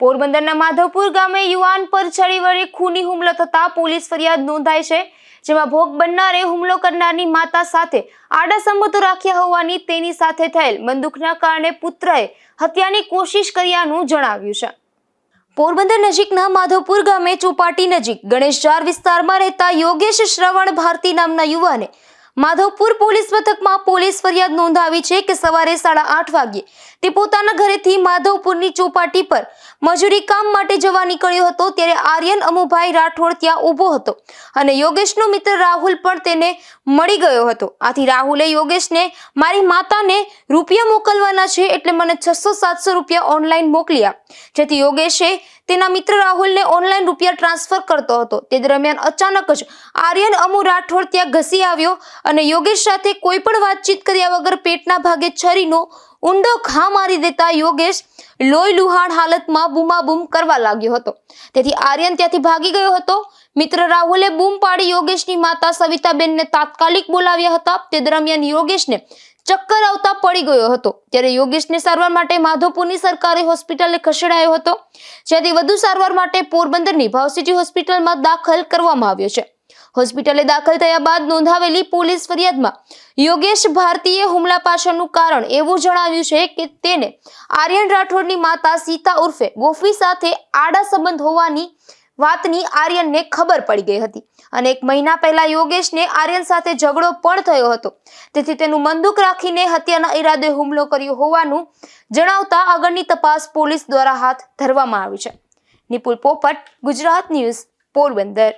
પોરબંદરના માધવપુર ગામે યુવાન પર ચડી વડે ખૂની હુમલો થતા પોલીસ ફરિયાદ નોંધાઈ છે, જેમાં ભોગ બનનારે હુમલો કરનારની માતા સાથે આડા સંબંધો રાખ્યા હોવાની તેની સાથે થયેલ બંદૂકના કારણે પુત્રએ હત્યાની કોશિશ કર્યાનું જણાવ્યું છે. પોરબંદર નજીકના માધવપુર ગામે ચોપાટી નજીક ગણેશજાર વિસ્તારમાં રહેતા યોગેશ શ્રવણ ભારતી નામના યુવાને માધવપુર પોલીસ મથકમાં પોલીસ ફરિયાદ નોંધાવી છે કે સવારે સાડા આઠ વાગ્યે તે પોતાના ઘરેથી માધવપુરની ચોપાટી પર મજૂરી કામ માટે જવા નીકળ્યો હતો ત્યારે આર્યન અમુભાઈ રાઠોડ ત્યાં ઊભો હતો અને યોગેશનો મિત્ર રાહુલ પણ તેને મળી ગયો હતો. આથી રાહુલે યોગેશને મારી માતાને રૂપિયા મોકલવાના છે એટલે મને છસો સાતસો રૂપિયા ઓનલાઈન મોકલ્યા જેથી યોગેશે તેના મિત્ર રાહુલને ઓનલાઈન રૂપિયા ટ્રાન્સફર કરતો હતો. તે દરમિયાન અચાનક જ આર્યન અમુ રાઠોડ ત્યાં ઘસી આવ્યો અને યોગેશ સાથે કોઈ પણ વાતચીત કર્યા વગર પેટના ભાગે છરીનો ઊંડો ઘા મારી દેતા યોગેશ લોહી લુહાણ હાલતમાં બૂમાબૂમ કરવા લાગ્યો હતો. તેથી આર્યન ત્યાંથી ભાગી ગયો હતો. મિત્ર રાહુલે બૂમ પાડી યોગેશની માતા સવિતાબેનને તાત્કાલિક બોલાવ્યા હતા. તે દરમિયાન યોગેશને ચક્કર આવતા પડી ગયો હતો. ત્યારે યોગેશને સારવાર માટે માધવપુરની સરકારી હોસ્પિટલે ખસેડાયો હતો. જ્યાંથી વધુ સારવાર માટે પોરબંદરની ભાવસિટી હોસ્પિટલમાં દાખલ કરવામાં આવ્યો છે. હોસ્પિટલે દાખલ થયા બાદ નોંધાવેલી પોલીસ ફરિયાદમાં યોગેશ ભારતીય હુમલા પાછળનું કારણ એવું જણાવ્યું છે કે તેને આર્યન રાઠોડની માતા સીતા ઉર્ફે ગોફી સાથે આડા સંબંધ હોવાની વાતની આર્યનને ખબર પડી ગઈ હતી. અને એક મહિના પહેલા યોગેશને આર્યન સાથે ઝઘડો પણ થયો હતો. તેથી તેનું બંદૂક રાખીને હત્યાના ઈરાદે હુમલો કર્યો હોવાનું જણાવતા આગળની તપાસ પોલીસ દ્વારા હાથ ધરવામાં આવી છે. નિપુલ પોપટ, ગુજરાત ન્યૂઝ, પોરબંદર.